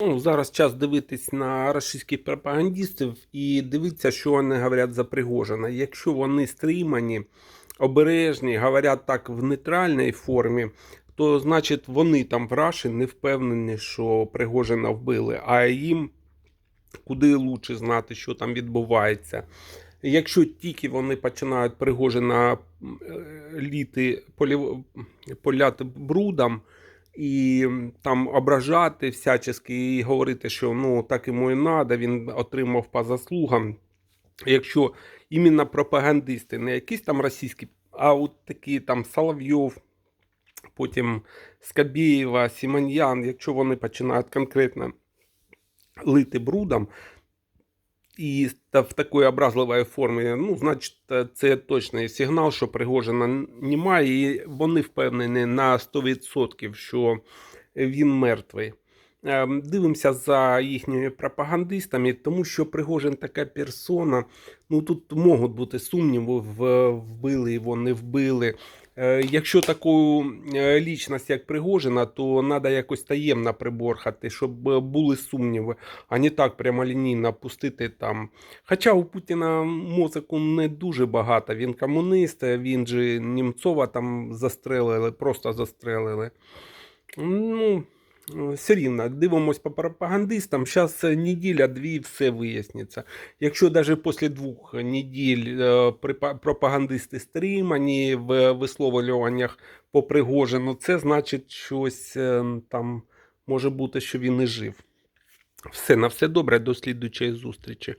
Ну, зараз час дивитись на російських пропагандистів і дивитися, що вони говорять за Пригожина. Якщо вони стримані, обережні, говорять так в нейтральній формі, то значить вони там в Раші не впевнені, що Пригожина вбили, а їм куди лучше знати, що там відбувається. Якщо тільки вони починають Пригожина е, літи, поляти брудом, і там ображати всячески і говорити, що ну так йому і надо, він отримав по заслугам. Якщо іменно пропагандисти, не якісь там російські, а от такі там Соловйов, потім Скабєєва, Сімоньян, якщо вони починають конкретно лити брудом і в такій образливій формі, ну, значить, це точний сигнал, що Пригожина немає, і вони впевнені на 100%, що він мертвий. Ем, Дивимося за їхніми пропагандистами, тому що Пригожин така персона. Ну тут можуть бути сумніви, вбили його, не вбили. Е, Якщо таку е, лічність, як Пригожина, то треба якось таємно приборхати, щоб е, були сумніви, а не так прямолінійно пустити там. Хоча у Путіна мозику не дуже багато. Він комуніст, він же Німцова там застрелили, просто застрелили. Ну, все рівно, дивимось по пропагандистам. Зараз неділя-дві все виясниться. Якщо навіть після двох неділь е, пропагандисти стримані в висловлюваннях по Пригожину, це значить щось е, там може бути, що він і жив. Все, на все добре, до слідучої зустрічі.